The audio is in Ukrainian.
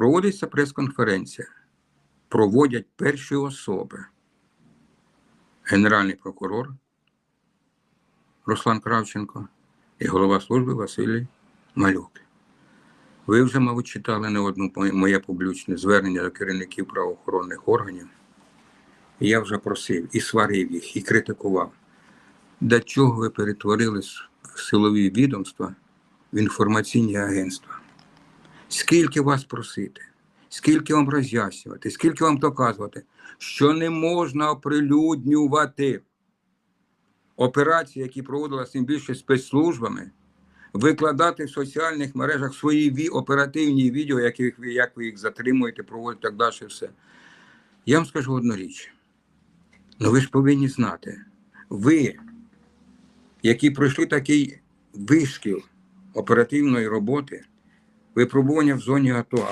проводиться прес-конференція, проводять перші особи. Генеральний прокурор Руслан Кравченко і голова служби Василій Малюк. Ви вже, мабуть, читали не одну моє- публічне звернення до керівників правоохоронних органів. Я вже просив і сварив їх, і критикував. До чого ви перетворились в силові відомства, в інформаційні агентства? Скільки вас просити, скільки вам роз'яснювати, скільки вам доказувати, що не можна оприлюднювати операції, які проводилися тим більше спецслужбами, викладати в соціальних мережах свої оперативні відео, як, їх, ви- як ви їх затримуєте, проводите так далі. Все. Я вам скажу одну річ. Ну ви ж повинні знати, ви, які пройшли такий вишкіл оперативної роботи, випробування в зоні АТО,